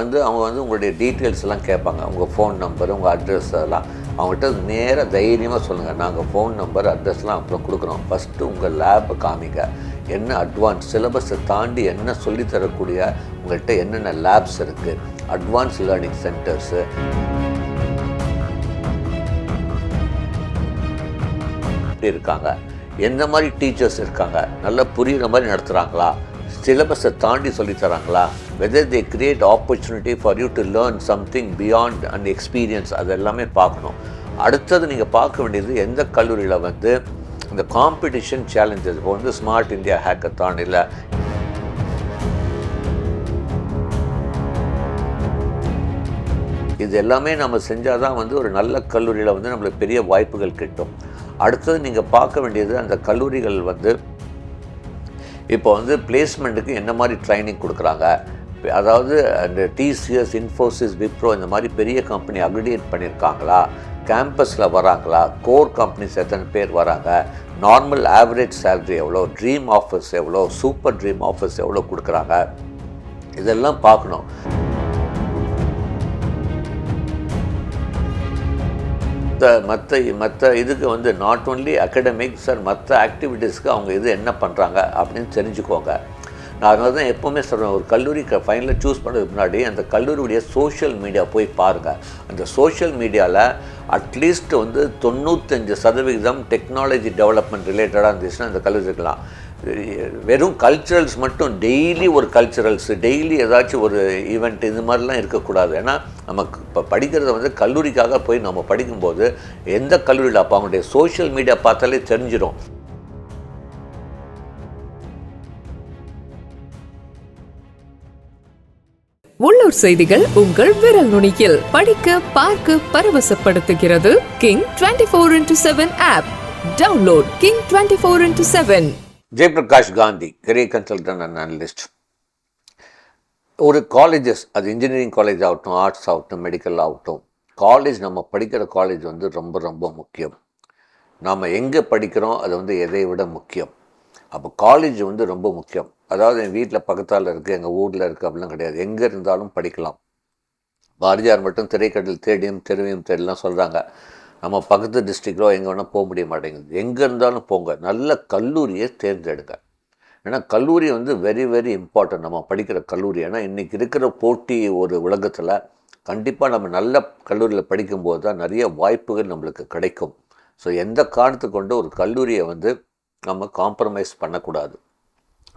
வந்து அவங்க வந்து உங்களுடைய டீட்டெயில்ஸ் எல்லாம் கேட்பாங்க. உங்கள் ஃபோன் நம்பர் உங்கள் அட்ரஸ் அதெல்லாம் அவங்ககிட்ட நேராக தைரியமாக சொல்லுங்கள் நாங்கள் ஃபோன் நம்பர் அட்ரஸ்லாம் அப்புறம் கொடுக்குறோம். ஃபஸ்ட்டு உங்கள் லேப்பை காமிங்க. என்ன அட்வான்ஸ் சிலபஸை தாண்டி என்ன சொல்லித்தரக்கூடிய உங்கள்கிட்ட என்னென்ன லேப்ஸ் இருக்குது அட்வான்ஸ் லேர்னிங் சென்டர்ஸு இருக்காங்க. எந்த மாதிரி டீச்சர்ஸ் இருக்காங்க? நல்லா புரிகிற மாதிரி நடத்துகிறாங்களா சிலபஸை தாண்டி சொல்லித் தராங்களா? Whether they create opportunity for you to learn something beyond and experience அது எல்லாமே பார்க்கணும். அடுத்தது நீங்கள் பார்க்க வேண்டியது எந்த கல்லூரியில் வந்து இந்த காம்படிஷன் சேலஞ்சஸ் இப்போ வந்து ஸ்மார்ட் இந்தியா ஹேக்கத்தான் இல்லை. இது எல்லாமே நம்ம செஞ்சால் தான் வந்து ஒரு நல்ல கல்லூரியில் வந்து நம்மளுக்கு பெரிய வாய்ப்புகள் கிட்டும். அடுத்தது நீங்கள் பார்க்க வேண்டியது அந்த கல்லூரிகள் வந்து இப்போ வந்து பிளேஸ்மெண்ட்டுக்கு என்ன மாதிரி ட்ரைனிங் கொடுக்குறாங்க? அதாவது அந்த டிசிஎஸ் இன்ஃபோசிஸ் விப்ரோ இந்த மாதிரி பெரிய கம்பெனி அக்ரிடியேட் பண்ணியிருக்காங்களா? கேம்பஸில் வராங்களா? கோர் கம்பெனிஸ் எத்தனை பேர் வராங்க? நார்மல் ஆவரேஜ் சேல்ரி எவ்வளோ? ட்ரீம் ஆஃபர்ஸ் எவ்வளோ? சூப்பர் ட்ரீம் ஆஃபர்ஸ் எவ்வளோ கொடுக்குறாங்க? இதெல்லாம் பார்க்கணும். மற்ற மற்ற மற்ற இதுக்கு வந்து நாட் ஓன்லி அகடமிக்ஸ் சார் மற்ற ஆக்டிவிட்டீஸ்க்கு அவங்க இது என்ன பண்ணுறாங்க அப்படின்னு தெரிஞ்சுக்கோங்க. நான் அதனால தான் எப்போவுமே சொல்கிறேன் ஒரு கல்லூரிக்கு ஃபைனலில் சூஸ் பண்ணுறதுக்கு முன்னாடி அந்த கல்லூரியுடைய சோஷியல் மீடியா போய் பாருங்கள் அந்த சோஷியல் மீடியாவில் அட்லீஸ்ட் வந்து தொண்ணூத்தஞ்சு சதவிகிதம் டெக்னாலஜி டெவலப்மெண்ட் ரிலேட்டடாக இருந்துச்சுன்னா அந்த கல்லூரி இருக்கலாம். வெறும் கல்ச்சுரல்ஸ் மட்டும் டெய்லி ஒரு கல்ச்சுரல்ஸ் டெய்லி ஏதாச்சும் ஒரு ஈவெண்ட் இது மாதிரிலாம் இருக்கக்கூடாது. ஏன்னா நமக்கு இப்போ படிக்கிறத வந்து கல்லூரிக்காக போய் நம்ம படிக்கும்போது எந்த கல்லூரியில்? அப்போ அவங்களுடைய சோஷியல் மீடியா பார்த்தாலே தெரிஞ்சிடும் உள்ளூர் செய்திகள் உங்கள் விரல் நுனியில். படிக்க பார்க்க பரவசப்படுத்துகிறது King twenty four into seven app download King twenty four into seven Jayaprakash Gandhi career consultant and analyst ஒரு காலேஜஸ் அது இன்ஜினியரிங் காலேஜ் ஆகட்டும் ஆர்ட்ஸ் ஆகட்டும் மெடிக்கல் ஆகட்டும் காலேஜ் நம்ம படிக்கிற காலேஜ் வந்து ரொம்ப ரொம்ப முக்கியம். நாம் எங்கே படிக்கிறோம் அது வந்து எதை விட முக்கியம். அப்போ காலேஜ் வந்து ரொம்ப முக்கியம். அதாவது என் வீட்டில் பக்கத்தால் இருக்குது எங்கள் ஊரில் இருக்குது அப்படிலாம் கிடையாது. எங்கே இருந்தாலும் படிக்கலாம். பாரதியார் மட்டும் திரைக்கடல் தேடியும் தெருவையும் தேடலாம் சொல்கிறாங்க நம்ம பக்கத்து டிஸ்ட்ரிக்டோ எங்கே வேணால் போக முடிய மாட்டேங்குது. எங்கே இருந்தாலும் போங்க. நல்ல கல்லூரியை தேர்ந்தெடுங்க. ஏன்னா கல்லூரி வந்து வெரி வெரி இம்பார்ட்டன்ட் நம்ம படிக்கிற கல்லூரி. ஏன்னா இன்றைக்கி இருக்கிற போட்டி ஒரு உலகத்தில் கண்டிப்பாக நம்ம நல்ல கல்லூரியில் படிக்கும்போது தான் நிறைய வாய்ப்புகள் நம்மளுக்கு கிடைக்கும். ஸோ எந்த காரணத்து கொண்டு ஒரு கல்லூரியை வந்து நம்ம காம்ப்ரமைஸ் பண்ணக்கூடாது?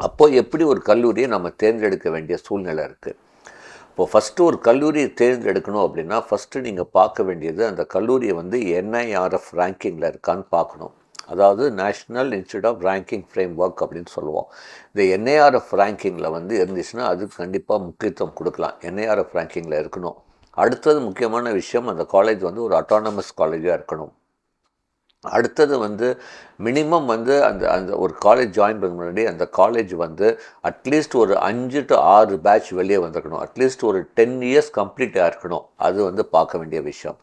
அப்போது எப்படி ஒரு கல்லூரியை நம்ம தேர்ந்தெடுக்க வேண்டிய சூழ்நிலை இருக்குது இப்போ ஃபஸ்ட்டு ஒரு கல்லூரியை தேர்ந்தெடுக்கணும் அப்படின்னா ஃபஸ்ட்டு நீங்கள் பார்க்க வேண்டியது அந்த கல்லூரியை வந்து என்ஐஆர்எஃப் ரேங்கிங்கில் இருக்கான்னு பார்க்கணும். அதாவது national institute of ranking framework அப்படின்னு சொல்லுவோம். இந்த என்ஐஆர்எஃப் ரேங்கிங்கில் வந்து இருந்துச்சுன்னா அதுக்கு கண்டிப்பாக முக்கியத்துவம் கொடுக்கலாம். என்ஐஆர்எஃப் ரேங்கிங்கில் இருக்கணும். அடுத்தது முக்கியமான விஷயம் அந்த காலேஜ் வந்து ஒரு அட்டானமஸ் காலேஜாக இருக்கணும். அடுத்தது வந்து மினிமம் வந்து அந்த அந்த ஒரு காலேஜ் ஜாயின் பண்ண முன்னாடி அந்த காலேஜ் வந்து அட்லீஸ்ட் ஒரு அஞ்சு டு ஆறு பேட்ச் வெளியே வந்திருக்கணும். அட்லீஸ்ட் ஒரு டென் இயர்ஸ் கம்ப்ளீட்டாக இருக்கணும். அது வந்து பார்க்க வேண்டிய விஷயம்.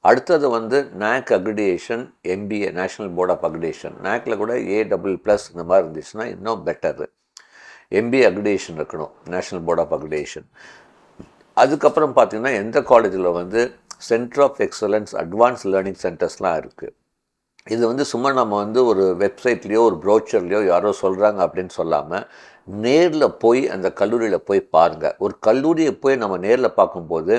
அடுத்தது வந்து NAAC accreditation MBA national board of accreditation நேக்கில் கூட ஏ டபுள் ப்ளஸ் இந்த மாதிரி இருந்துச்சுன்னா இன்னும் பெட்டரு எம்பிஏ அக்ரிடேஷன் இருக்கணும். நேஷ்னல் போர்ட் ஆஃப் அக்ரிடேஷன் அதுக்கப்புறம் பார்த்திங்கன்னா எந்த காலேஜில் வந்து centre of excellence advance learning சென்டர்ஸ்லாம் இருக்குது இது வந்து சும்மா நம்ம வந்து ஒரு வெப்சைட்லேயோ ஒரு ப்ரோச்சர்லேயோ யாரோ சொல்கிறாங்க அப்படின்னு சொல்லாமல் நேரில் போய் அந்த கல்லூரியில் போய் பாருங்கள் ஒரு கல்லூரியை போய் நம்ம நேரில் பார்க்கும்போது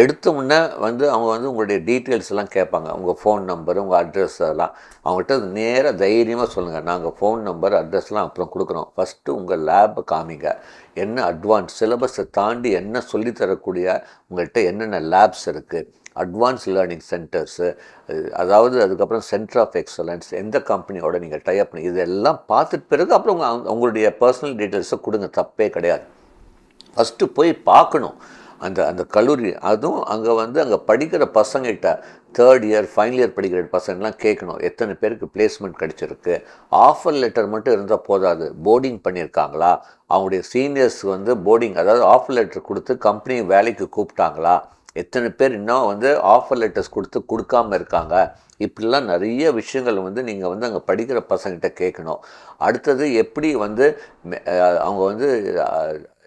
எடுத்த உடனே வந்து அவங்க வந்து உங்களுடைய டீட்டெயில்ஸ் எல்லாம் கேட்பாங்க. உங்கள் ஃபோன் நம்பர் உங்கள் அட்ரஸ் அதெல்லாம் அவங்ககிட்ட நேராக தைரியமாக சொல்லுங்கள் நாங்கள் ஃபோன் நம்பர் அட்ரஸ்லாம் அப்புறம் கொடுக்குறோம். ஃபஸ்ட்டு உங்கள் லேபை காமிங்க. என்ன அட்வான்ஸ் சிலபஸை தாண்டி என்ன சொல்லித் தரக்கூடிய உங்கள்கிட்ட என்னென்ன லேப்ஸ் இருக்குது அட்வான்ஸ் லேர்னிங் சென்டர்ஸு அதாவது அதுக்கப்புறம் சென்டர் ஆஃப் எக்ஸலன்ஸ் எந்த கம்பெனியோட நீங்கள் டைப் பண்ணி இதெல்லாம் பார்த்துட்டு பிறகு அப்புறம் உங்கள் உங்களுடைய பர்சனல் டீட்டெயில்ஸை கொடுங்க. தப்பே கிடையாது. ஃபஸ்ட்டு போய் பார்க்கணும். அந்த அந்த கல்லூரி அதுவும் அங்கே வந்து அங்கே படிக்கிற பசங்ககிட்ட தேர்ட் இயர் ஃபைனல் இயர் படிக்கிற பசங்கள்லாம் கேட்கணும். எத்தனை பேருக்கு பிளேஸ்மெண்ட் கிடச்சிருக்கு? ஆஃபர் லெட்டர் மட்டும் இருந்தால் போதாது. போர்டிங் பண்ணியிருக்காங்களா? அவங்களுடைய சீனியர்ஸ் வந்து போர்டிங் அதாவது ஆஃபர் லெட்டர் கொடுத்து கம்பெனி வேலைக்கு கூப்பிட்டாங்களா? எத்தனை பேர் இன்னும் வந்து ஆஃபர் லெட்டர்ஸ் கொடுத்து கொடுக்காம இருக்காங்க? இப்படிலாம் நிறைய விஷயங்கள் வந்து நீங்கள் வந்து அங்கே படிக்கிற பசங்கிட்ட கேட்கணும். அடுத்தது எப்படி வந்து மெ- அவங்க வந்து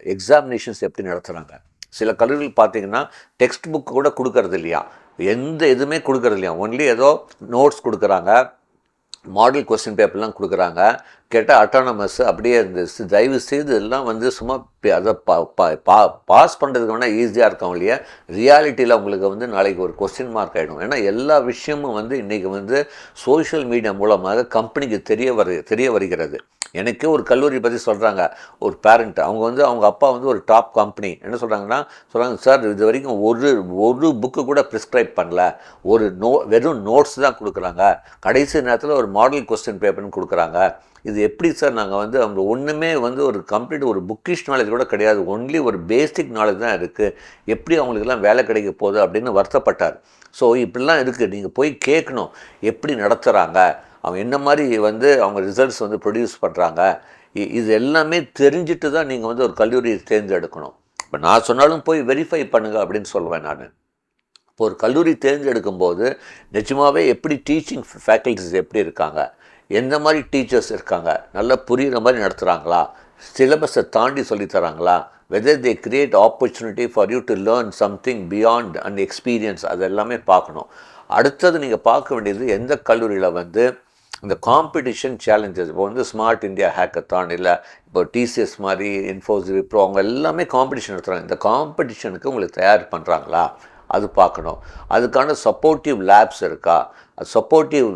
எக்ஸாமினேஷன்ஸ் எப்படி நடத்துகிறாங்க சில கல்லூரிகள் பார்த்தீங்கன்னா டெக்ஸ்ட் புக் கூட கொடுக்கறது இல்லையா எந்த இதுவுமே கொடுக்கறது இல்லையா ஒன்லி ஏதோ நோட்ஸ் கொடுக்குறாங்க. மாடல் கொஸ்டின் பேப்பர்லாம் கொடுக்குறாங்க. கேட்டால் அட்டானமஸ் அப்படியே இருந்துச்சு தயவு செய்து எல்லாம் வந்து சும்மா பே- அதை பா பா- பா பாஸ் பண்ணுறதுக்கு வேணால் ஈஸியாக இருக்கும் இல்லையா. ரியாலிட்டியில் உங்களுக்கு வந்து நாளைக்கு ஒரு கொஸ்டின் மார்க் ஆகிடும் ஏன்னா எல்லா விஷயமும் வந்து இன்றைக்கி வந்து சோஷியல் மீடியா மூலமாக கம்பெனிக்கு தெரிய வரு தெரிய வருகிறது. எனக்கே ஒரு கல்லூரி பற்றி சொல்கிறாங்க ஒரு பேரண்ட் அவங்க வந்து அவங்க அப்பா வந்து ஒரு டாப் கம்பெனி என்ன சொல்கிறாங்கன்னா சொல்கிறாங்க சார் இது வரைக்கும் ஒரு ஒரு புக்கு கூட ப்ரிஸ்கிரைப் பண்ணல. ஒரு நோ வெறும் நோட்ஸ் தான் கொடுக்குறாங்க. கடைசி நேரத்தில் ஒரு மாடல் கொஸ்டின் பேப்பர்னு கொடுக்குறாங்க. இது எப்படி சார் நாங்கள் வந்து அவங்க ஒன்றுமே வந்து ஒரு கம்ப்ளீட் ஒரு புக்கிஷ் நாலேஜ் கூட கிடையாது. ஒன்லி ஒரு பேசிக் நாலேஜ் தான் இருக்குது எப்படி அவங்களுக்கெல்லாம் வேலை கிடைக்க போகுது? அப்படின்னு வருத்தப்பட்டார். ஸோ இப்படிலாம் இருக்குது நீங்கள் போய் கேட்கணும் எப்படி நடத்துகிறாங்க அவங்க என்ன மாதிரி வந்து அவங்க ரிசல்ட்ஸ் வந்து ப்ரொடியூஸ் பண்ணுறாங்க இது எல்லாமே தெரிஞ்சுட்டு தான் நீங்கள் வந்து ஒரு கல்லூரியை தேர்ந்தெடுக்கணும். இப்போ நான் சொன்னாலும் போய் வெரிஃபை பண்ணுங்கள் அப்படின்னு சொல்லுவேன் நான். இப்போ ஒரு கல்லூரி தேர்ந்தெடுக்கும் போது எப்படி டீச்சிங் ஃபேக்கல்டிஸ் எப்படி இருக்காங்க? எந்த மாதிரி டீச்சர்ஸ் இருக்காங்க? நல்லா புரிகிற மாதிரி நடத்துகிறாங்களா சிலபஸை தாண்டி சொல்லித் தராங்களா? Whether they create opportunity for you to learn something beyond and experience அது எல்லாமே பார்க்கணும். அடுத்தது நீங்கள் பார்க்க வேண்டியது எந்த கல்லூரியில் வந்து இந்த காம்படிஷன் சேலஞ்சஸ் இப்போ வந்து ஸ்மார்ட் இந்தியா ஹேக்கத்தான் இல்லை இப்போ டிசிஎஸ் மாதிரி இன்ஃபோஸ் விப்ரோ அவங்க எல்லாமே காம்படிஷன் நடத்துகிறாங்க இந்த காம்படிஷனுக்கு உங்களுக்கு தயார் பண்ணுறாங்களா அது பார்க்கணும். அதுக்கான சப்போர்ட்டிவ் லேப்ஸ் இருக்கா? சப்போர்ட்டிவ்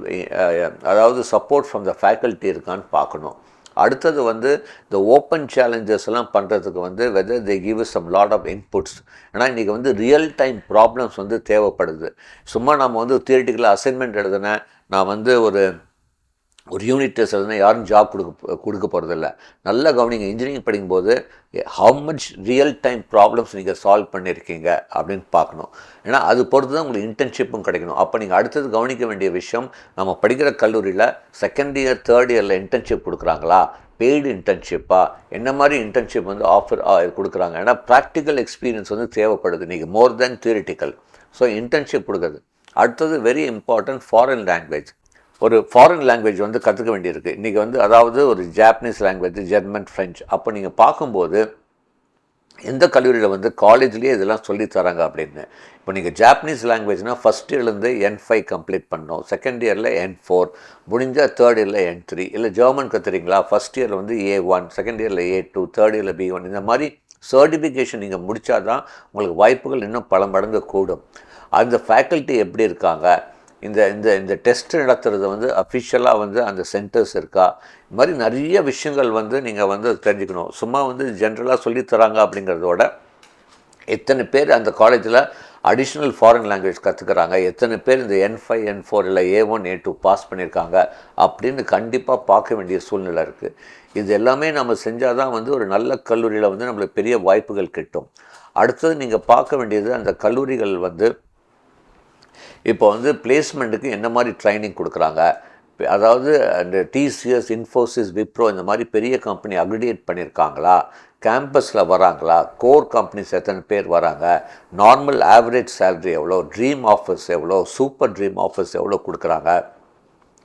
அதாவது சப்போர்ட் ஃப்ரம் த ஃபேக்கல்ட்டி இருக்கான்னு பார்க்கணும். அடுத்தது வந்து இந்த ஓப்பன் சேலஞ்சஸ் எல்லாம் பண்ணுறதுக்கு வந்து whether they give some lot of inputs ஏன்னா இன்றைக்கி வந்து ரியல் டைம் ப்ராப்ளம்ஸ் வந்து தேவைப்படுது. சும்மா நம்ம வந்து தியரிட்டிக்கலாக அசைன்மெண்ட் எழுதுனேன். நான் வந்து ஒரு ஒரு யூனிட் டெஸ்ட் எழுதுனா யாரும் ஜாப் கொடுக்க கொடுக்க போகிறதில்ல நல்ல கவனிங்க. இன்ஜினியரிங் படிக்கும்போது how much real time problems நீங்கள் சால்வ் பண்ணியிருக்கீங்க அப்படின்னு பார்க்கணும். ஏன்னா அது பொறுத்து தான் உங்களுக்கு இன்டர்ன்ஷிப்பும் கிடைக்கணும். அப்போ நீங்கள் அடுத்தது கவனிக்க வேண்டிய விஷயம் நம்ம படிக்கிற கல்லூரியில் செகண்ட் இயர் தேர்ட் இயரில் இன்டர்ன்ஷிப் கொடுக்குறாங்களா? பெய்டு இன்டர்ன்ஷிப்பாக என்ன மாதிரி இன்டர்ன்ஷிப் வந்து ஆஃபர் கொடுக்குறாங்க? ஏன்னா ப்ராக்டிக்கல் எக்ஸ்பீரியன்ஸ் வந்து தேவைப்படுது. நீங்கள் more than theoretical so internship கொடுக்குறது. அடுத்தது வெரி இம்பார்ட்டன்ட் ஃபாரின் லாங்குவேஜ் ஒரு ஃபாரின் லாங்குவேஜ் வந்து கற்றுக்க வேண்டியிருக்கு. இன்றைக்கி வந்து அதாவது ஒரு ஜாப்பனீஸ் லாங்குவேஜ் ஜெர்மன் ஃப்ரெஞ்ச் அப்போ நீங்கள் பார்க்கும்போது எந்த கல்லூரியில் வந்து காலேஜ்லேயே இதெல்லாம் சொல்லித் தராங்க அப்படின்னு. இப்போ நீங்கள் ஜாப்பனீஸ் லாங்குவேஜ்னால் ஃபஸ்ட் இயர்லேருந்து என் ஃபைவ் கம்ப்ளீட் பண்ணோம் செகண்ட் இயரில் என் ஃபோர் முடிஞ்சால் தேர்ட் இயரில் என் த்ரீ இல்லை ஜெர்மன் கற்றுறீங்களா ஃபஸ்ட் இயரில் வந்து ஏ ஒன் செகண்ட் இயரில் ஏ டூ தேர்ட் இயரில் பி ஒன் இந்த மாதிரி சர்டிஃபிகேஷன் நீங்கள் முடித்தாதான் உங்களுக்கு வாய்ப்புகள் இன்னும் பல மடங்கு கூடும். அந்த ஃபேக்கல்ட்டி எப்படி இருக்காங்க? இந்த இந்த இந்த டெஸ்ட் நடத்துறது வந்து அஃபிஷியலாக வந்து அந்த சென்டர்ஸ் இருக்கா? இது மாதிரி நிறைய விஷயங்கள் வந்து நீங்கள் வந்து தெரிஞ்சுக்கணும். சும்மா வந்து ஜென்ரலாக சொல்லித்தராங்க அப்படிங்கிறதோட எத்தனை பேர் அந்த காலேஜில் அடிஷ்னல் ஃபாரின் லாங்குவேஜ் கற்றுக்குறாங்க எத்தனை பேர் இந்த என் ஃபைவ் என் ஃபோர் இல்லை A one A two pass பண்ணியிருக்காங்க அப்படின்னு கண்டிப்பாக பார்க்க வேண்டிய சூழ்நிலை இருக்குது இது எல்லாமே நம்ம செஞ்சால் தான் வந்து ஒரு நல்ல கல்லூரியில் வந்து நம்மளுக்கு பெரிய வாய்ப்புகள் கிட்டும். அடுத்தது நீங்கள் பார்க்க வேண்டியது அந்த கல்லூரிகள் வந்து இப்போ வந்து பிளேஸ்மெண்ட்டுக்கு என்ன மாதிரி ட்ரைனிங் கொடுக்குறாங்க? அதாவது அந்த டிசிஎஸ் இன்ஃபோசிஸ் விப்ரோ இந்த மாதிரி பெரிய கம்பெனி அக்ரிடியேட் பண்ணியிருக்காங்களா? கேம்பஸில் வராங்களா? கோர் கம்பெனிஸ் எத்தனை பேர் வராங்க? நார்மல் ஆவரேஜ் சேலரி எவ்வளோ? ட்ரீம் ஆஃபர்ஸ் எவ்வளோ? சூப்பர் ட்ரீம் ஆஃபர்ஸ் எவ்வளோ கொடுக்குறாங்க?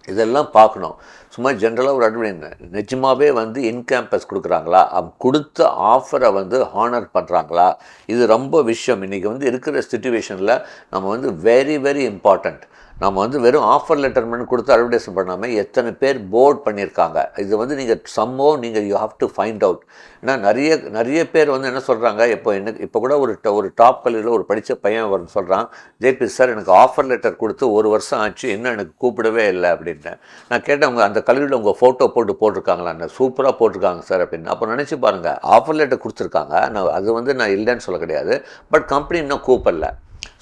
இதெல்லாம் பார்க்கணும். சும்மா ஜென்ரலாக ஒரு அட்வர்டைஸ் நிஜமாகவே வந்து இன் கேம்பஸ் கொடுக்குறாங்களா? அவங்க கொடுத்த ஆஃபரை வந்து ஹானர் பண்ணுறாங்களா இது ரொம்ப விஷயம். இன்றைக்கி வந்து இருக்கிற சுச்சுவேஷனில் நம்ம வந்து வெரி வெரி இம்பார்ட்டண்ட் நம்ம வந்து வெறும் ஆஃபர் லெட்டர் மட்டும் கொடுத்து அட்வர்டைஸ்மெண்ட் பண்ணாமல் எத்தனை பேர் போர்ட் பண்ணியிருக்காங்க? இது வந்து நீங்கள் சம்மோ நீங்கள் you have to find out ஏன்னா நிறைய நிறைய பேர் வந்து என்ன சொல்கிறாங்க இப்போ எனக்கு இப்போ கூட ஒரு ட- ஒரு டாப் கல்லூரியில் ஒரு படித்த பையன் வர சொல்கிறான் ஜேபி சார் எனக்கு ஆஃபர் லெட்டர் கொடுத்து ஒரு வருஷம் ஆச்சு இன்னும் எனக்கு கூப்பிடவே இல்லை அப்படின்ட்டு நான் கேட்டேன் அவங்க அந்த கல்லூரியில் உங்கள் ஃபோட்டோ போட்டு போட்டிருக்காங்களான்னு சூப்பராக போட்டிருக்காங்க சார் அப்படின்னு. அப்போ நினச்சி பாருங்கள் ஆஃபர் லெட்டர் கொடுத்துருக்காங்க. நான் அது வந்து நான் இல்லைன்னு சொல்ல கிடையாது. பட் கம்பெனி இன்னும் கூப்பிடல.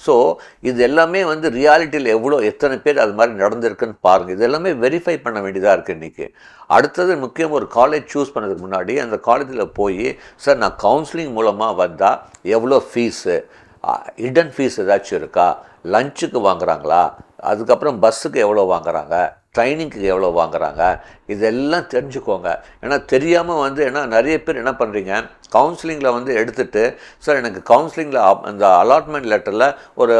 ஸோ இது எல்லாமே வந்து ரியாலிட்டியில் எவ்வளோ எத்தனை பேர் அது மாதிரி நடந்திருக்குன்னு பாருங்கள் இது எல்லாமே வெரிஃபை பண்ண வேண்டியதாக இருக்குது இன்றைக்கி அடுத்தது முக்கியம் ஒரு காலேஜ் சூஸ் பண்ணதுக்கு முன்னாடி அந்த காலேஜில் போய் சார் நான் கவுன்சிலிங் மூலமாக வந்தால் எவ்வளோ ஃபீஸு ஹிடன் ஃபீஸ் ஏதாச்சும் இருக்கா? லஞ்சுக்கு வாங்குறாங்களா? அதுக்கப்புறம் பஸ்ஸுக்கு எவ்வளோ வாங்குறாங்க? ட்ரைனிங்க்கு எவ்வளோ வாங்குறாங்க? இதெல்லாம் தெரிஞ்சுக்கோங்க. ஏன்னா தெரியாமல் வந்து ஏன்னா நிறைய பேர் என்ன பண்ணுறீங்க கவுன்சிலிங்கில் வந்து எடுத்துகிட்டு சார் எனக்கு கவுன்சிலிங்கில் அந்த அலாட்மெண்ட் லெட்டரில் ஒரு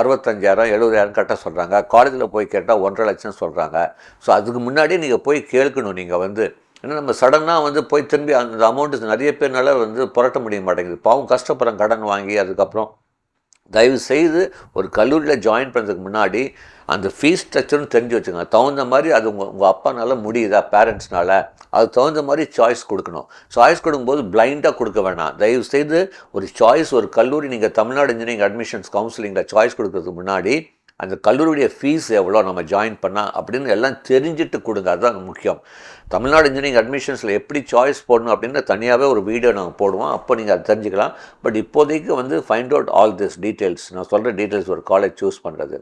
அறுபத்தஞ்சாயிரம் எழுபதாயிரம் கட்ட சொல்கிறாங்க காலேஜில் போய் கேட்டால் ஒன்றரை லட்சம் சொல்கிறாங்க ஸோ அதுக்கு முன்னாடியே நீங்கள் போய் கேட்கணும் நீங்கள் வந்து. ஏன்னா நம்ம சடனாக வந்து போய் திரும்பி அந்த அமௌண்ட்டு நிறைய பேர்னால வந்து புரட்ட முடிய மாட்டேங்குது. பாவம் கஷ்டப்படுறாங்க கடன் வாங்கி அதுக்கப்புறம். தயவு செய்து ஒரு கல்லூரியில் ஜாயின் பண்ணுறதுக்கு முன்னாடி அந்த ஃபீஸ் ஸ்ட்ரக்சரும் தெரிஞ்சு வச்சுங்க தகுந்த மாதிரி அது உங்கள் உங்கள் அப்பானால முடியுதா பேரண்ட்ஸ்னால அது தகுந்த மாதிரி சாய்ஸ் கொடுக்கணும். சாய்ஸ் கொடுக்கும்போது பிளைண்டாக கொடுக்க வேணாம். தயவு செய்து ஒரு சாய்ஸ் ஒரு கல்லூரி நீங்கள் தமிழ்நாடு இன்ஜினியரிங் அட்மிஷன்ஸ் கவுன்சிலிங்கில் சாய்ஸ் கொடுக்கறதுக்கு முன்னாடி அந்த கல்லூரியுடைய ஃபீஸ் எவ்வளோ நம்ம ஜாயின் பண்ணால் அப்படின்னு எல்லாம் தெரிஞ்சுட்டு கொடுங்க. அதுதான் முக்கியம். தமிழ்நாடு இன்ஜினியரிங் அட்மிஷன்ஸில் எப்படி சாய்ஸ் போடணும் அப்படின்னு தனியாகவே ஒரு வீடியோ நாங்கள் போடுவோம். அப்போ நீங்கள் அதை தெரிஞ்சுக்கலாம். பட் இப்போதைக்கு வந்து find out all this details நான் சொல்கிற டீட்டெயில்ஸ் ஒரு காலேஜ் சூஸ் பண்ணுறது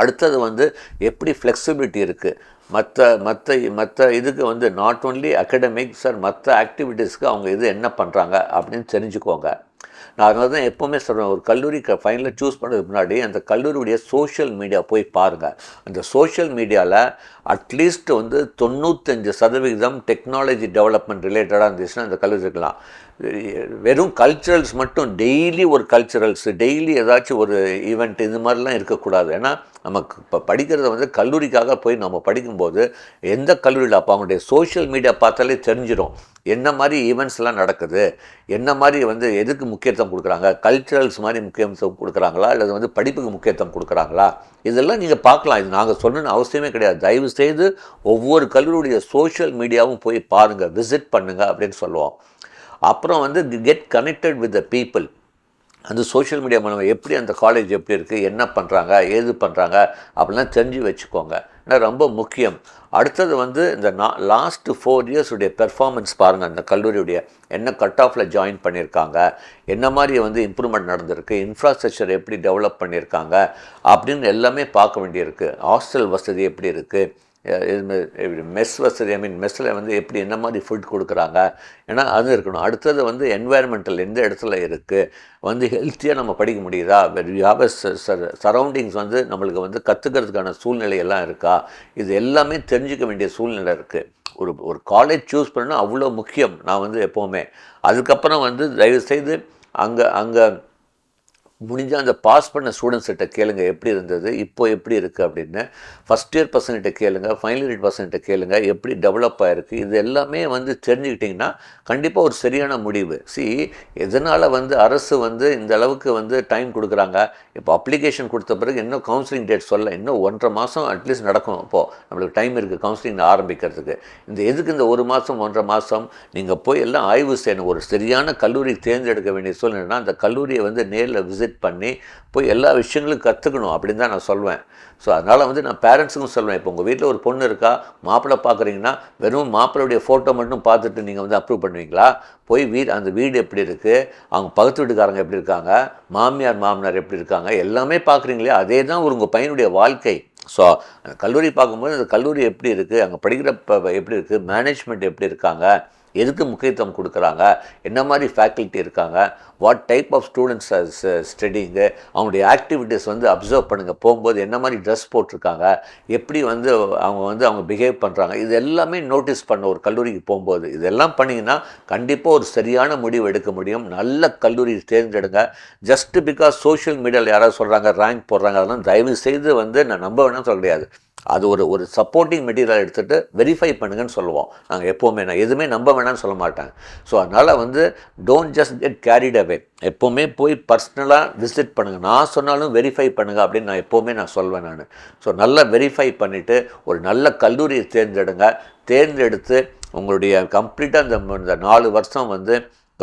அடுத்தது வந்து எப்படி ஃப்ளெக்சிபிலிட்டி இருக்குது மற்ற மற்ற மற்ற இதுக்கு வந்து நாட் ஓன்லி அகடமிக் சார் மற்ற ஆக்டிவிட்டீஸ்க்கு அவங்க இது என்ன பண்ணுறாங்க அப்படின்னு தெரிஞ்சுக்கோங்க. நான் அதனால தான் எப்போவுமே சொல்கிறேன் ஒரு கல்லூரி க ஃபைனலாக சூஸ் பண்ணுறதுக்கு முன்னாடி அந்த கல்லூரியுடைய சோஷியல் மீடியா போய் பாருங்கள் அந்த சோஷியல் மீடியாவில் அட்லீஸ்ட் வந்து தொண்ணூத்தஞ்சு சதவிகிதம் டெக்னாலஜி டெவலப்மெண்ட் ரிலேட்டடாக இருந்துச்சுன்னா அந்த கல்லூரி இருக்கலாம். வெறும் கல்ச்சுரல்ஸ் மட்டும் டெய்லி ஒரு கல்ச்சுரல்ஸ் டெய்லி ஏதாச்சும் ஒரு ஈவெண்ட் இது மாதிரிலாம் இருக்கக்கூடாது. ஏன்னா நமக்கு இப்போ படிக்கிறத வந்து கல்லூரிக்காக போய் நம்ம படிக்கும்போது எந்த கல்லூரியில்? அப்போ அவங்களுடைய சோஷியல் மீடியா பார்த்தாலே தெரிஞ்சிடும் என்ன மாதிரி ஈவெண்ட்ஸ்லாம் நடக்குது? என்ன மாதிரி வந்து எதுக்கு முக்கியத்துவம் கொடுக்குறாங்க? கல்ச்சுரல்ஸ் மாதிரி முக்கியத்துவம் கொடுக்குறாங்களா? அல்லது வந்து படிப்புக்கு முக்கியத்துவம் கொடுக்குறாங்களா? இதெல்லாம் நீங்கள் பார்க்கலாம். இது நாங்கள் சொல்லணும்னு அவசியமே கிடையாது. தயவு செய்து ஒவ்வொரு கல்லூரியுடைய சோஷியல் மீடியாவும் போய் பாருங்கள் விசிட் பண்ணுங்கள் அப்படின்னு சொல்லுவோம். அப்புறம் வந்து get connected with the people அந்த சோஷியல் மீடியா மூலமாக எப்படி அந்த காலேஜ் எப்படி இருக்குது என்ன பண்ணுறாங்க ஏது பண்ணுறாங்க அப்படிலாம் தெரிஞ்சு வச்சுக்கோங்க. ஏன்னா ரொம்ப முக்கியம். அடுத்தது வந்து இந்த நா லாஸ்ட்டு ஃபோர் இயர்ஸுடைய பெர்ஃபார்மன்ஸ் பாருங்கள் அந்த கல்லூரியுடைய என்ன கட் ஆஃபில் ஜாயின் பண்ணியிருக்காங்க என்ன மாதிரி வந்து இம்ப்ரூவ்மெண்ட் நடந்திருக்கு இன்ஃப்ராஸ்ட்ரக்சர் எப்படி டெவலப் பண்ணியிருக்காங்க அப்படின்னு எல்லாமே பார்க்க வேண்டியிருக்கு. ஹாஸ்டல் வசதி எப்படி இருக்குது மெஸ் வசதி ஐ மீன் மெஸ்ஸில் வந்து எப்படி என்ன மாதிரி ஃபுட் கொடுக்குறாங்க? ஏன்னா அது இருக்கணும். அடுத்தது வந்து என்வாயர்மெண்டல் எந்த இடத்துல இருக்குது வந்து ஹெல்த்தியாக நம்ம படிக்க முடியுதா? ஹாவ் சரௌண்டிங்ஸ் வந்து நம்மளுக்கு வந்து கற்றுக்கிறதுக்கான சூழ்நிலை எல்லாம் இருக்கா? இது எல்லாமே தெரிஞ்சுக்க வேண்டிய சூழ்நிலை இருக்குது ஒரு ஒரு காலேஜ் சூஸ் பண்ணால் அவ்வளோ முக்கியம். நான் வந்து எப்போவுமே. அதுக்கப்புறம் வந்து தயவுசெய்து அங்கே அங்கே முடிஞ்சால் அந்த பாஸ் பண்ண ஸ்டூடெண்ட்ஸ்கிட்ட கேளுங்க எப்படி இருந்தது இப்போ எப்படி இருக்குது அப்படின்னு. ஃபஸ்ட் இயர் பசங்கிட்ட கேளுங்க ஃபைனல் இயர் பசங்கிட்ட கேளுங்க எப்படி டெவலப் ஆகிருக்கு இது எல்லாமே வந்து தெரிஞ்சுக்கிட்டிங்கன்னா கண்டிப்பாக ஒரு சரியான முடிவு. சி எதனால் வந்து அரசு வந்து இந்த அளவுக்கு வந்து டைம் கொடுக்குறாங்க? இப்போ அப்ளிகேஷன் கொடுத்த பிறகு இன்னும் கவுன்சிலிங் டேட் சொல்ல இன்னும் ஒன்றரை மாதம் அட்லீஸ்ட் நடக்கும் இப்போது நம்மளுக்கு டைம் இருக்குது கவுன்சிலிங் ஆரம்பிக்கிறதுக்கு. இந்த எதுக்கு இந்த ஒரு மாதம் ஒன்றரை மாதம் நீங்கள் போய் எல்லாம் ஆய்வு செய்யணும். ஒரு சரியான கல்லூரி தேர்ந்தெடுக்க வேண்டிய சூழ்நிலைனா அந்த கல்லூரியை வந்து நேரில் விசிட் பண்ணி போய் எல்லா விஷயங்களும் கற்றுக்கணும் அப்படின்னு தான் நான் சொல்வேன். ஸோ அதனால் வந்து நான் பேரண்ட்ஸுக்கும் சொல்லுவேன் இப்போ உங்கள் வீட்டில் ஒரு பொண்ணு இருக்கா மாப்பிள்ளை பார்க்குறீங்கன்னா வெறும் மாப்பிள்ளையுடைய ஃபோட்டோ மட்டும் பார்த்துட்டு நீங்கள் வந்து அப்ரூவ் பண்ணுவீங்களா? போய் வீடு அந்த வீடு எப்படி இருக்குது அவங்க பக்கத்து வீட்டுக்காரங்க எப்படி இருக்காங்க? மாமியார் மாமனார் எப்படி இருக்காங்க? எல்லாமே பார்க்குறீங்களே அதே தான் ஒரு உங்கள் பையனுடைய வாழ்க்கை. ஸோ அந்த கல்லூரி பார்க்கும்போது அந்த கல்லூரி எப்படி இருக்குது அங்கே படிக்கிற ப- எப்படி இருக்குது மேனேஜ்மெண்ட் எப்படி இருக்காங்க? எதுக்கு முக்கியத்துவம் கொடுக்குறாங்க? என்ன மாதிரி ஃபேக்கல்ட்டி இருக்காங்க? What type of students studying அவங்களுடைய ஆக்டிவிட்டீஸ் வந்து அப்சர்வ் பண்ணுங்கள் போகும்போது என்ன மாதிரி ட்ரெஸ் போட்டிருக்காங்க? எப்படி வந்து அவங்க வந்து அவங்க பிஹேவ் பண்ணுறாங்க இது எல்லாமே நோட்டீஸ் பண்ண ஒரு கல்லூரிக்கு போகும்போது. இதெல்லாம் பண்ணிங்கன்னா கண்டிப்பாக ஒரு சரியான முடிவு எடுக்க முடியும். நல்ல கல்லூரி தேர்ந்தெடுங்க. ஜஸ்ட் பிகாஸ் சோஷியல் மீடியாவில் யாராவது சொல்கிறாங்க ரேங்க் போடுறாங்க அதெல்லாம் தயவு செய்து வந்து நான் நம்ப வேணும்னு சொல்ல முடியாது. அது ஒரு ஒரு சப்போர்ட்டிங் மெட்டீரியல் எடுத்துகிட்டு வெரிஃபை பண்ணுங்கன்னு சொல்லுவோம். நாங்கள் எப்போவுமே நான் எதுவுமே நம்ப வேணாம்னு சொல்ல மாட்டேன் ஸோ அதனால் வந்து don't just get carried away எப்போவுமே போய் பர்சனலாக விசிட் பண்ணுங்கள் நான் சொன்னாலும் வெரிஃபை பண்ணுங்கள் அப்படின்னு நான் எப்போவுமே நான் சொல்வேன் நான். ஸோ நல்லா வெரிஃபை பண்ணிவிட்டு ஒரு நல்ல கல்லூரியை தேர்ந்தெடுங்க. தேர்ந்தெடுத்து உங்களுடைய கம்ப்ளீட்டாக இந்த நாலு வருஷம் வந்து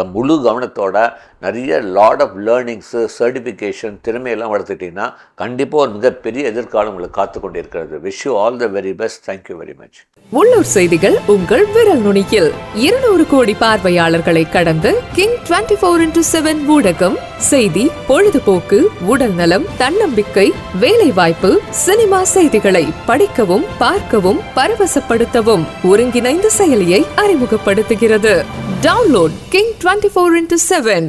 முழு கவனத்தோட நிறைய லாட் ஆஃப் லேர்னிங்ஸு சர்டிஃபிகேஷன் திறமையெல்லாம் வளர்த்துட்டிங்கன்னா கண்டிப்பாக ஒரு மிகப்பெரிய எதிர்காலம் உங்களுக்கு காத்து கொண்டு இருக்கிறது wish you all the very best thank you very much உள்ளூர் செய்திகள் உங்கள் விரல் நுனியில். இருநூறு கோடி பார்வையாளர்களை கடந்து King twenty four into seven ஊடகம் செய்தி பொழுதுபோக்கு உடல் நலம் தன்னம்பிக்கை வேலை வாய்ப்பு சினிமா செய்திகளை படிக்கவும் பார்க்கவும் பரவசப்படுத்தவும் ஒருங்கிணைந்த செயலியை அறிமுகப்படுத்துகிறது. Download King twenty four into seven